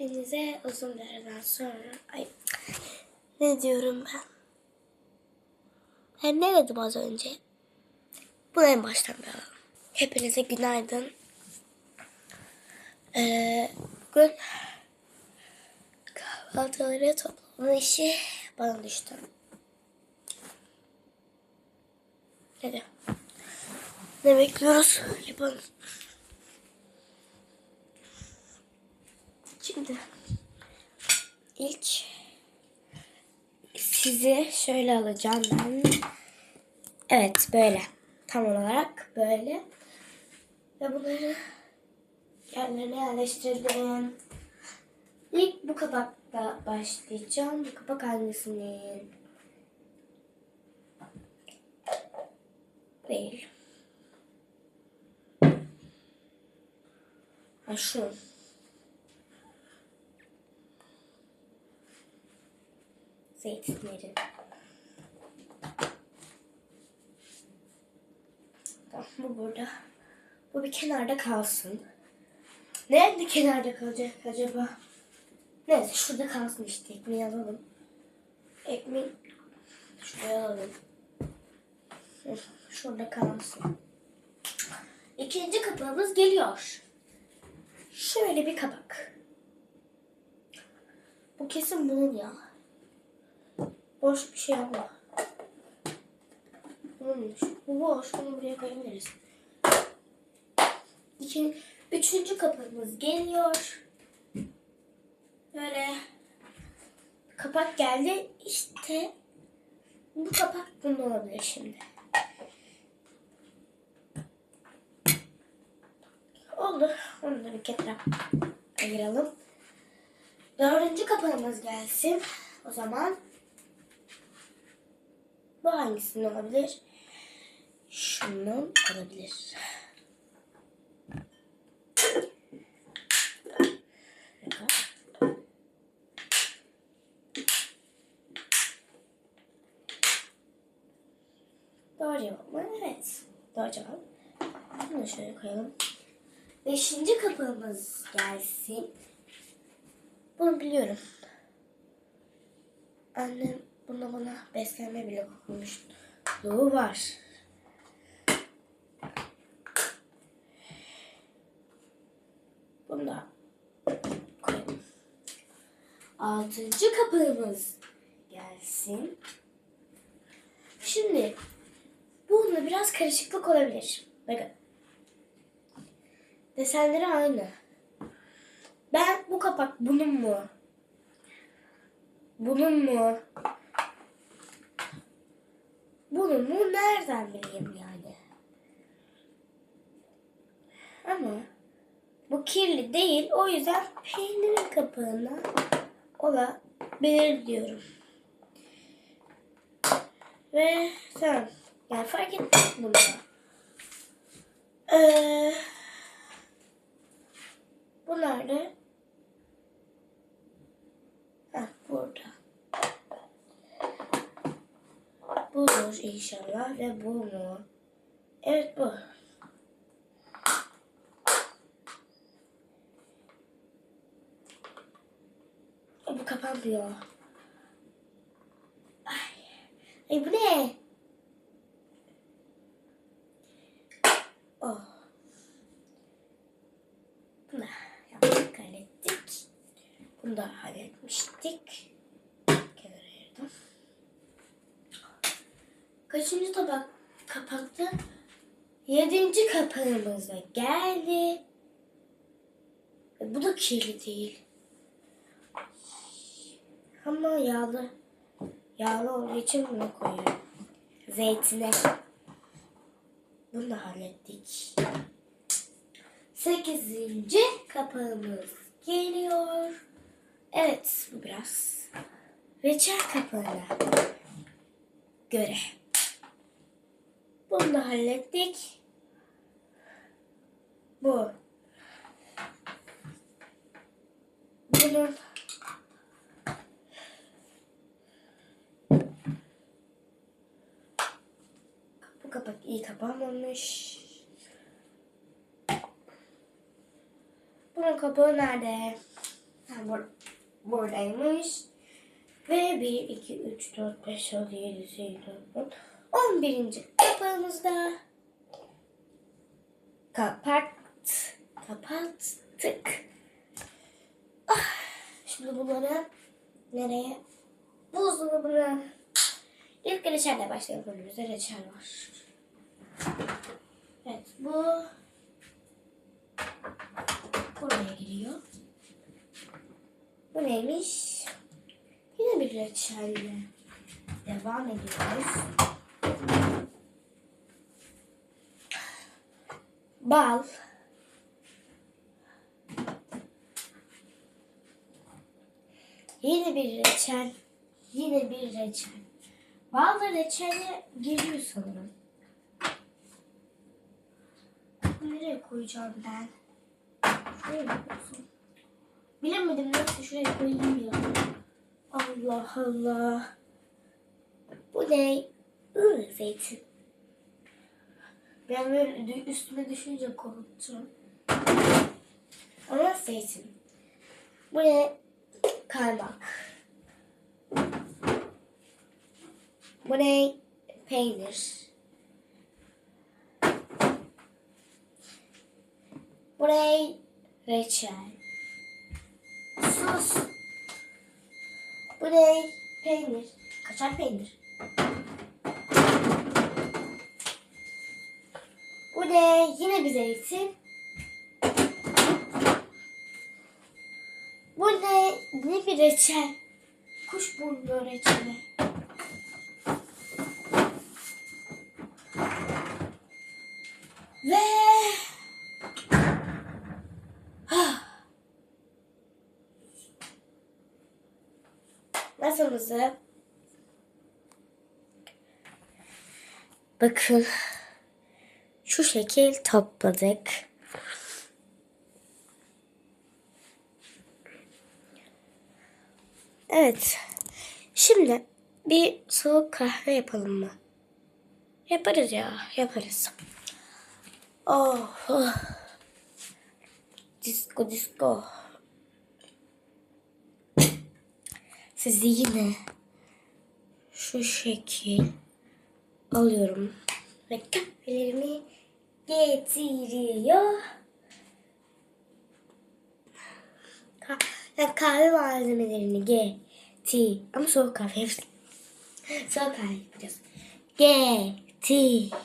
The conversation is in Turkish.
Hepinize uzun bir sonra... Ay, ne diyorum ben? Ben ne dedim az önce? Bunu en baştan bir. Hepinize günaydın. Ee, bugün kahvaltıları toplama işi bana düştü. Hadi. Ne bekliyoruz? Yapalım. Şimdi ilk sizi şöyle alacağım ben. Evet böyle. Tam olarak böyle. Ve bunları yerlerine yerleştirdim. İlk bu kapakla başlayacağım. Bu kapak hangisinin? Değil. Ha şu. Zeytinleri. Tamam, bu burada. Bu bir kenarda kalsın. Nerede kenarda kalacak acaba? Neyse şurada kalsın işte. Ekmeği alalım. Ekmeği şuraya alalım. Şurada kalsın. İkinci kapağımız geliyor. Şöyle bir kapak. Bu kesin bunun ya. Boş bir şey ama. Bununmuş. Bu boş. Bunu buraya koyabiliriz. İki, üçüncü kapağımız geliyor. Böyle kapak geldi. İşte bu kapak bunun olabilir şimdi. Oldu. Onu da bir kenara ayıralım. Dördüncü kapağımız gelsin. O zaman bu hangisinin olabilir? Şunun olabilir. Doğru cevap mı? Evet. Doğru cevap. Bunu da şöyle koyalım. Beşinci kapağımız gelsin. Bunu biliyorum. Annem bunda bana beslenme bile okumuşluğu var. Bunu da koyalım. Altıncı kapağımız gelsin. Şimdi bununla biraz karışıklık olabilir. Bakın. Desenleri aynı. Ben bu kapak bunun mu? Bunun mu? Bunun mu? Nereden bileyim yani? Ama bu kirli değil. O yüzden peynirin kapağına olabilir diyorum. Ve tamam. Yani fark etmez bunda. Ee, bu nerede? Heh, burada. Budur inşallah ve bu mu? Evet bu. Bu kapanmıyor. Ay, Ay bu ne? Oh. Bunu yaptık, hallettik. Bunu da halletmiştik. Kenara ayırdım. Kaçıncı tabak kapattı? Yedinci kapağımız da geldi. E, Bu da kirli değil. Ama yağlı. Yağlı olduğu için bunu koyuyorum. Zeytine. Bunu da hallettik. Sekizinci kapağımız geliyor. Evet bu biraz reçel kapağına göre. Bunu da hallettik. Bu. Bunun bu kapak iyi kapanmamış. Bunun kapağı nerede? Ha bur buradaymış. Ve 1, 2, 3, 4, 5, 6, 7, 8, 9, 10. 11. kapağımızda kapat kapattık. Ah, şimdi bunları nereye? Buzdolabına. İlk reçelle başlayalım. Önümüzde reçel var. Evet bu buraya giriyor. Bu neymiş? Yine bir reçelle devam ediyoruz. Bal. Yine bir reçel. Yine bir reçel. Bal ve reçelle giriyor sanırım. Nereye koyacağım ben? Bilemedim nasıl şuraya koyayım ya. Allah Allah. Bu ne? Iı, zeytin. Ben böyle üstüme düşünce korktum. Ama zeytin. Bu ne? Kaymak. Bu ne? Peynir. Bu ne? Reçel. Sus. Bu ne? Peynir. Kaçar peynir. Bu ne? Yine bir zeytin. Bu ne? Yine bir reçel. Kuşburnu reçeli. Ve Ah. masamızı bakın şu şekil topladık. Evet. Şimdi bir soğuk kahve yapalım mı? Yaparız ya, yaparız. Oh, oh. Disco, disco. Sizi yine şu şekil alıyorum ve kahvelerimi getiriyor. Ka kahve malzemelerini getir ama soğuk kahve hepsi. Soğuk kahve yapacağız. Getiriyor.